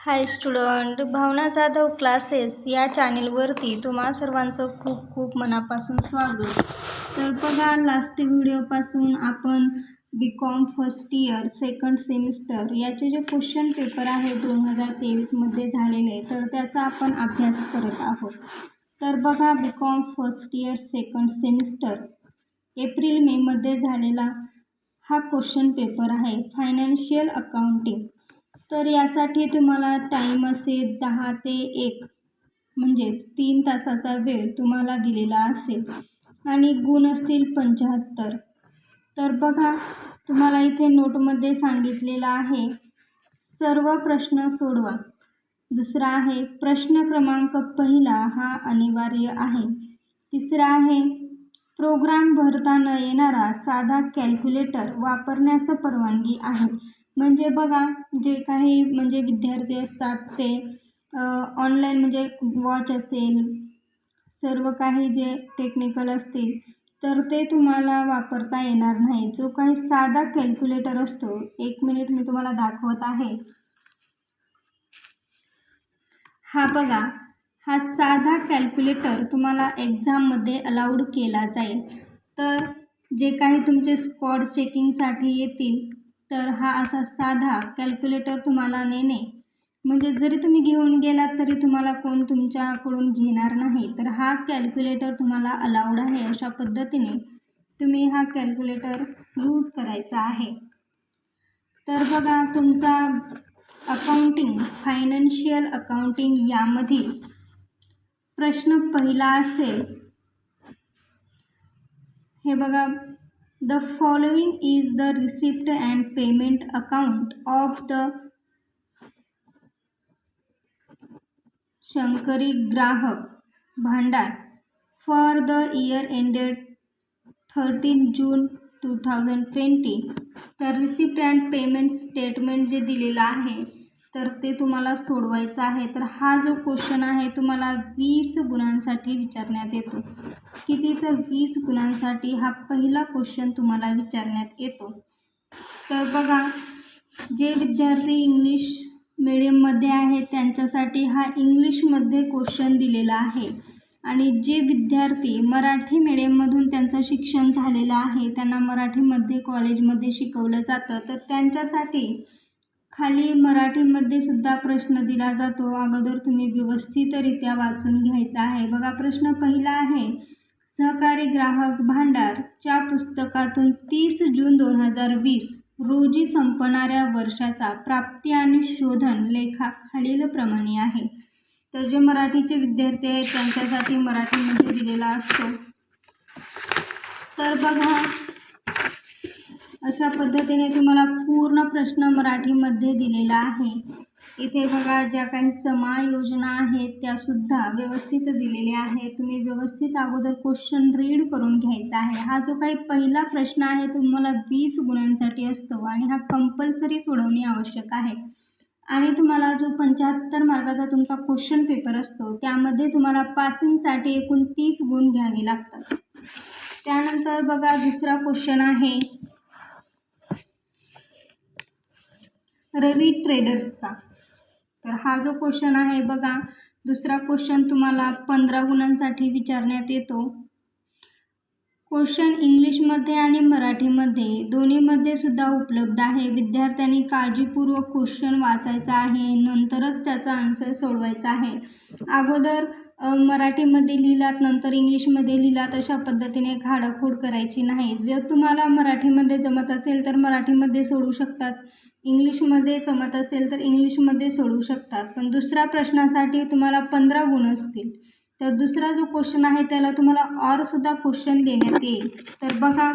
Hi student Bhavana Jadhav classes या चॅनेलवरती तुम्हा सर्वांचं खूप खूप मनापासून स्वागत. तर बघा लास्ट व्हिडिओपासून आपण B com first year second semester याचे जे क्वेश्चन पेपर आहे दोन हजार तेवीसमध्ये झालेले तर त्याचा आपण अभ्यास करत आहोत. तर बघा B com first year second semester April मेमध्ये झालेला हा क्वेश्चन पेपर आहे फायनान्शियल अकाउंटिंग तर यासाठी तुम्हाला टाईम असेल दहा ते एक. म्हणजेच तीन तासाचा वेळ तुम्हाला दिलेला असेल. आणि गुण असतील पंच्याहत्तर. तर बघा तुम्हाला इथे नोटमध्ये सांगितलेलं आहे सर्व प्रश्न सोडवा. दुसरा आहे प्रश्न क्रमांक पहिला हा अनिवार्य आहे. तिसरा आहे प्रोग्राम भरता न येणारा साधा कॅल्क्युलेटर वापरण्यास परवानगी आहे. म्हणजे बघा जे काही म्हणजे विद्यार्थी असतात ते ऑनलाईन म्हणजे वॉच असेल सर्व काही जे टेक्निकल असतील तर ते तुम्हाला वापरता येणार नाही. जो काही साधा कॅल्क्युलेटर असतो एक मिनिट मी तुम्हाला दाखवत आहे. हा बघा हा साधा कॅल्क्युलेटर तुम्हाला एक्झाममध्ये अलाउड केला जाईल. तर जे काही तुमचे स्कॉड चेकिंगसाठी येतील तर हा असा साधा कॅल्क्युलेटर तुम्हाला नेणे. म्हणजे जरी तुम्ही घेऊन गेलात तरी तुम्हाला कोण तुमच्याकडून घेणार नाही. तर हा कॅल्क्युलेटर तुम्हाला अलाउड आहे अशा पद्धतीने तुम्ही हा कॅल्क्युलेटर यूज करायचा आहे. तर बघा तुमचा अकाउंटिंग फायनान्शियल अकाउंटिंग यामधील प्रश्न पहिला असेल. हे बघा The following is the receipt and payment account of the Shankari Grahak Bhandar for the year ended 13 June 2020 तर रिसिप्ट अँड पेमेंट स्टेटमेंट जे दिलेलं आहे तर ते तुम्हाला सोडवायचं आहे. तर हा जो क्वेश्चन आहे तुम्हाला वीस गुणांसाठी विचारण्यात येतो. किती? तर वीस गुणांसाठी हा पहिला क्वेश्चन तुम्हाला विचारण्यात येतो. तर बघा जे विद्यार्थी इंग्लिश मिडियममध्ये आहे त्यांच्यासाठी हा इंग्लिशमध्ये क्वेश्चन दिलेला आहे. आणि जे विद्यार्थी मराठी मिडियममधून त्यांचं शिक्षण झालेलं आहे त्यांना मराठीमध्ये कॉलेजमध्ये शिकवलं जातं. तर त्यांच्यासाठी खाली मराठीमध्ये सुद्धा प्रश्न दिला जातो. अगोदर तुम्ही व्यवस्थितरित्या वाचून घ्यायचा आहे. बघा प्रश्न पहिला आहे सहकारी ग्राहक भांडारच्या पुस्तकातून तीस जून दोन हजार वीस रोजी संपणाऱ्या वर्षाचा प्राप्ती आणि शोधन लेखा खालीलप्रमाणे आहे. तर जे मराठीचे विद्यार्थी आहेत त्यांच्यासाठी मराठीमध्ये दिलेला असतो. तर बघा अशा पद्धतीने तुम्हाला पूर्ण प्रश्न मराठीमध्ये दिलेला आहे. इथे बघा ज्या काही समायोजना आहेत त्यासुद्धा व्यवस्थित दिलेल्या आहेत. तुम्ही व्यवस्थित अगोदर क्वेश्चन रीड करून घ्यायचा आहे. हा जो काही पहिला प्रश्न आहे तुम्हाला वीस गुणांसाठी असतो आणि हा कंपल्सरी सोडवणे आवश्यक आहे. आणि तुम्हाला जो पंच्याहत्तर मार्काचा तुमचा क्वेश्चन पेपर असतो त्यामध्ये तुम्हाला पासिंगसाठी एकूण तीस गुण घ्यावे लागतात. त्यानंतर बघा दुसरा क्वेश्चन आहे. रवी ट्रेडर्सचा तर हा जो क्वेश्चन आहे बघा दुसरा क्वेश्चन तुम्हाला पंधरा गुणांसाठी विचारण्यात येतो. क्वेश्चन इंग्लिशमध्ये आणि मराठीमध्ये दोन्हीमध्ये सुद्धा उपलब्ध आहे. विद्यार्थ्यांनी काळजीपूर्वक क्वेश्चन वाचायचा आहे नंतरच त्याचा आन्सर सोडवायचा आहे. अगोदर मराठीमध्ये लिहिलात नंतर इंग्लिशमध्ये लिहिलात अशा पद्धतीने खाडाखोड करायची नाही. जर तुम्हाला मराठीमध्ये जमत असेल तर मराठीमध्ये सोडू शकतात. इंग्लिशमध्ये जमत असेल तर इंग्लिशमध्ये सोडू शकतात. पण दुसऱ्या प्रश्नासाठी तुम्हाला पंधरा गुण असतील. तर दुसरा जो क्वेश्चन आहे त्याला तुम्हाला ऑरसुद्धा क्वेश्चन देण्यात येईल. तर बघा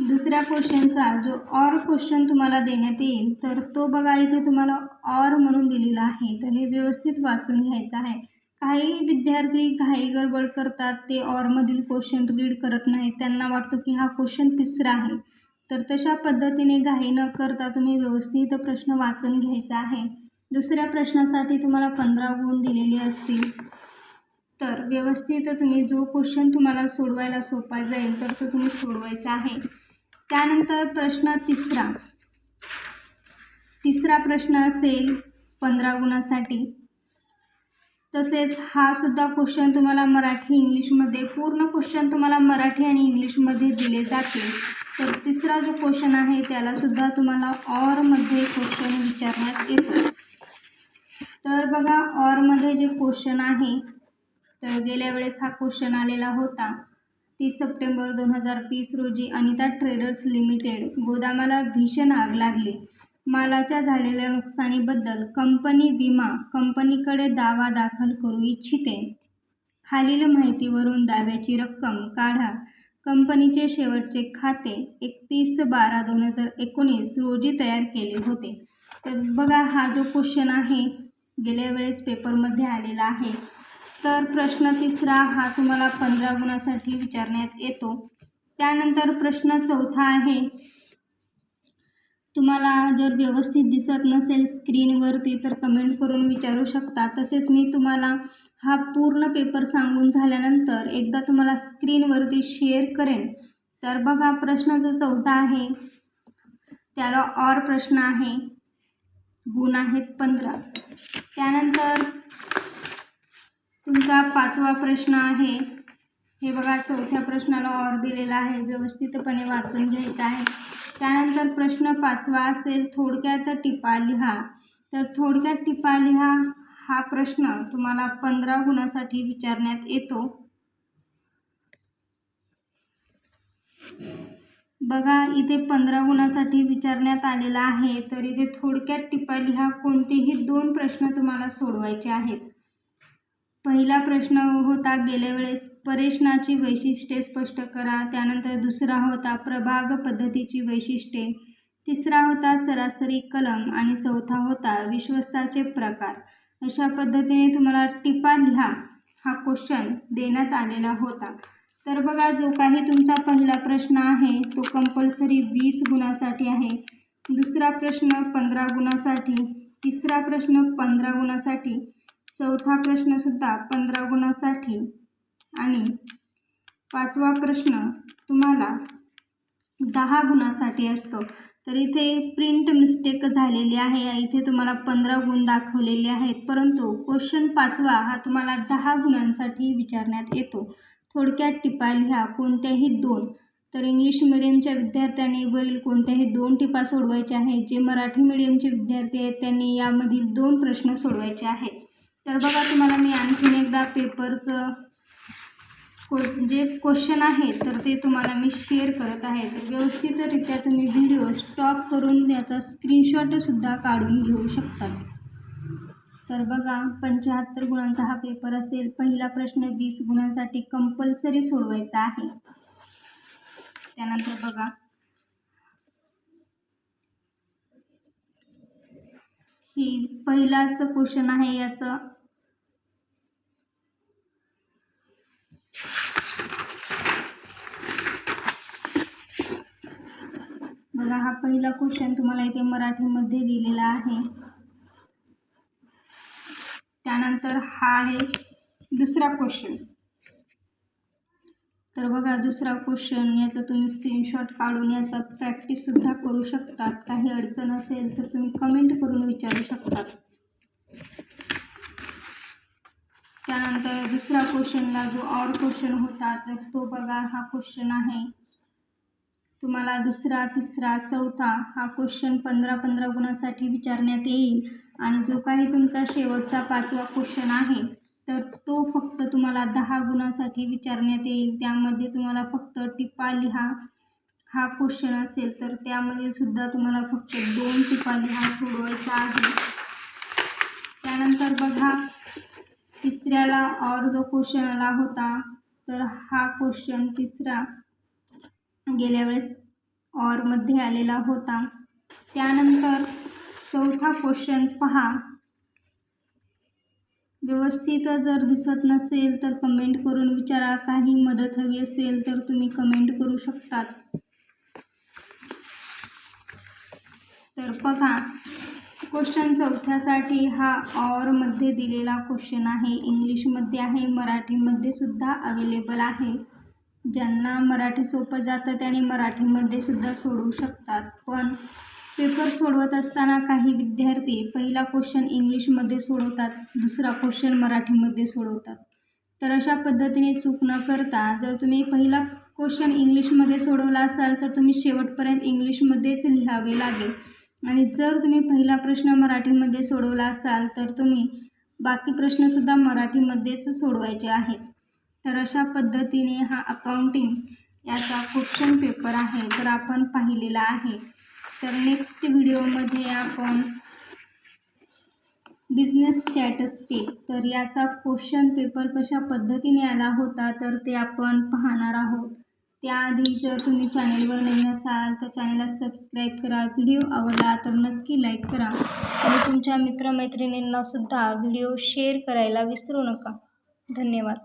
दुसऱ्या क्वेश्चनचा जो ऑर क्वेश्चन तुम्हाला देण्यात येईल तर तो बघा इथे तुम्हाला ऑर म्हणून दिलेला आहे. तर हे व्यवस्थित वाचून घ्यायचं आहे. काही विद्यार्थी घाई गडबड करतात ते ऑरमधील क्वेश्चन रीड करत नाहीत. त्यांना वाटतं की हा क्वेश्चन तिसरा आहे. तर तशा पद्धतीने घाई न करता तुम्ही व्यवस्थित प्रश्न वाचून घ्यायचा आहे. दुसऱ्या प्रश्नासाठी तुम्हाला पंधरा गुण दिलेले असतील. तर व्यवस्थित तुम्ही जो क्वेश्चन तुम्हाला सोडवायला सोपा जाईल तर तो तुम्ही सोडवायचा आहे. त्यानंतर प्रश्न तिसरा. तिसरा प्रश्न असेल पंधरा गुणासाठी. तसेच हा सुद्धा क्वेश्चन तुम्हाला मराठी इंग्लिशमध्ये पूर्ण क्वेश्चन तुम्हाला मराठी आणि इंग्लिशमध्ये दिले जातील. तर तिसरा जो क्वेश्चन आहे त्यालासुद्धा तुम्हाला ऑरमध्ये क्वेश्चन विचारण्यात येतो. तर बघा ऑरमध्ये जे क्वेश्चन आहे तर गेल्या वेळेस हा क्वेश्चन आलेला होता. तीस सप्टेंबर दोन हजार वीस रोजी अनिता ट्रेडर्स लिमिटेड गोदामाला भीषण आग लागली. मालाच्या झालेल्या नुकसानीबद्दल कंपनी विमा कंपनीकडे दावा दाखल करू इच्छिते. खालील माहितीवरून दाव्याची रक्कम काढा. कंपनीचे शेवटचे खाते एकतीस बारा दोन हजार एकोणीस रोजी तयार केले होते. तर बघा हा जो क्वेश्चन आहे गेल्या वेळेस पेपरमध्ये आलेला आहे. तर प्रश्न तिसरा हा तुम्हाला पंधरा गुणासाठी विचारण्यात येतो. त्यानंतर प्रश्न चौथा आहे तुम्हाला जर व्यवस्थित दिसत नसेल स्क्रीनवरती तर कमेंट करून विचारू शकता. तसेच मी तुम्हाला हा पूर्ण पेपर सांगून झाल्यानंतर एकदा तुम्हाला स्क्रीनवरती शेअर करेन. तर बघा प्रश्न जो चौथा आहे त्याला ऑर प्रश्न आहे. गुण आहेत पंधरा. त्यानंतर तुमचा पाचवा प्रश्न आहे. हे बघा चौथ्या प्रश्नाला ऑर दिलेला आहे. व्यवस्थितपणे वाचून घ्यायचं आहे. त्यानंतर प्रश्न पाचवा असेल थोडक्यात टिपा लिहा तर थोडक्यात टिपा लिहा हा प्रश्न तुम्हाला पंधरा गुणासाठी विचारण्यात येतो. बघा इथे पंधरा गुणासाठी विचारण्यात आलेला आहे तर इथे थोडक्यात टिपा लिहा कोणतेही दोन प्रश्न तुम्हाला सोडवायचे आहेत. पहिला प्रश्न होता गेल्या वेळेस परेशनाची वैशिष्ट्ये स्पष्ट करा त्यानंतर दुसरा होता प्रभाग पद्धतीची वैशिष्ट्ये तिसरा होता सरासरी कलम आणि चौथा होता विश्वस्ताचे प्रकार. अशा पद्धतीने तुम्हाला टिपा लिहा. हा क्वेश्चन देण्यात आलेला होता. तर बघा जो काही तुमचा पहिला प्रश्न आहे तो कंपल्सरी वीस गुणासाठी आहे. दुसरा प्रश्न पंधरा गुणासाठी तिसरा प्रश्न पंधरा गुणासाठी चौथा प्रश्नसुद्धा पंधरा गुणासाठी. आणि पाचवा प्रश्न तुम्हाला दहा गुणासाठी असतो. तर इथे प्रिंट मिस्टेक झालेली आहे. इथे तुम्हाला पंधरा गुण दाखवलेले आहेत. परंतु क्वेश्चन पाचवा हा तुम्हाला दहा गुणांसाठी विचारण्यात येतो. थोडक्यात टिपा लिहा. कोणत्याही दोन. तर इंग्लिश मिडियमच्या विद्यार्थ्यांनी वरील कोणत्याही दोन टिपा सोडवायच्या आहेत. जे मराठी मिडियमचे विद्यार्थी आहेत त्यांनी यामधील दोन प्रश्न सोडवायचे आहेत. तर बघा तुम्हाला मी आणखीन एकदा पेपरचं को जे क्वेश्चन आहे तर ते तुम्हाला मी शेअर करत आहे. तर व्यवस्थितरित्या तुम्ही व्हिडिओ स्टॉप करून याचा स्क्रीनशॉटसुद्धा काढून घेऊ शकता. तर बघा पंच्याहत्तर गुणांचा हा पेपर असेल. पहिला प्रश्न वीस गुणांसाठी कंपल्सरी सोडवायचा आहे. त्यानंतर बघा ही पहिलाच क्वेश्चन आहे याचं. बघा हा पहिला क्वेश्चन तुम्हाला इथे मराठीमध्ये दिलेला आहे. त्यानंतर हा आहे दुसरा क्वेश्चन तर बघा दुसरा क्वेश्चन याचा तुम्ही स्क्रीनशॉट काढून याचा प्रॅक्टिससुद्धा करू शकतात काही अडचण असेल तर तुम्ही कमेंट करून विचारू शकतात त्यानंतर दुसरा क्वेश्चनला जो और क्वेश्चन होता तर तो बघा हा क्वेश्चन आहे. तुम्हाला दुसरा तिसरा चौथा हा क्वेश्चन पंधरा पंधरा गुणासाठी विचारण्यात येईल. आणि जो काही तुमचा शेवटचा पाचवा क्वेश्चन आहे तो फक्त तुम्हाला दहा गुणांसाठी विचारण्यात येईल. त्यामध्ये तुम्हाला फक्त टिपा लिहा. हा क्वेश्चन असेल तर त्यामध्ये सुद्धा तुम्हाला फक्त दोन टिपा लिहा सोडवायचा आहे त्यानंतर बघा तिसऱ्याला और जो क्वेश्चन आला होता तर हा क्वेश्चन तिसरा गेल्या वेळेस ऑरमध्ये आलेला होता. त्यानंतर चौथा क्वेश्चन पहा. व्यवस्थित जर दिसत नसेल तर कमेंट करून विचारा. काही मदत हवी असेल तर तुम्ही कमेंट करू शकतात. तर बघा क्वेश्चन चौथ्यासाठी हा ऑरमध्ये दिलेला क्वेश्चन आहे. इंग्लिशमध्ये आहे मराठीमध्ये सुद्धा अवेलेबल आहे. ज्यांना मराठी सोपं जातं त्याने मराठीमध्ये सुद्धा सोडवू शकतात. पण पेपर सोडवत असताना काही विद्यार्थी पहिला क्वेश्चन इंग्लिशमध्ये सोडवतात दुसरा क्वेश्चन मराठीमध्ये सोडवतात. तर अशा पद्धतीने चूक न करता जर तुम्ही पहिला क्वेश्चन इंग्लिशमध्ये सोडवला असाल तर तुम्ही शेवटपर्यंत इंग्लिशमध्येच लिहावे लागेल. आणि जर तुम्ही पहिला प्रश्न मराठीमध्ये सोडवला असाल तर तुम्ही बाकी प्रश्नसुद्धा मराठीमध्येच सोडवायचे आहेत. तर अशा पद्धतीने हा अकाउंटिंग याचा क्वेश्चन पेपर आहे तर आपण पाहिलेला आहे. तर नेक्स्ट व्हिडिओमध्ये आपण बिझनेस स्टॅटस्टिक तर याचा क्वेश्चन पेपर कशा पद्धतीने आला होता तर ते आपण पाहणार आहोत. त्याआधी जर तुम्ही चॅनेलवर नवीन असाल तर चॅनलला सबस्क्राईब करा. व्हिडिओ आवडला तर नक्की लाईक करा. आणि तुमच्या मित्रमैत्रिणींनासुद्धा व्हिडिओ शेअर करायला विसरू नका. धन्यवाद.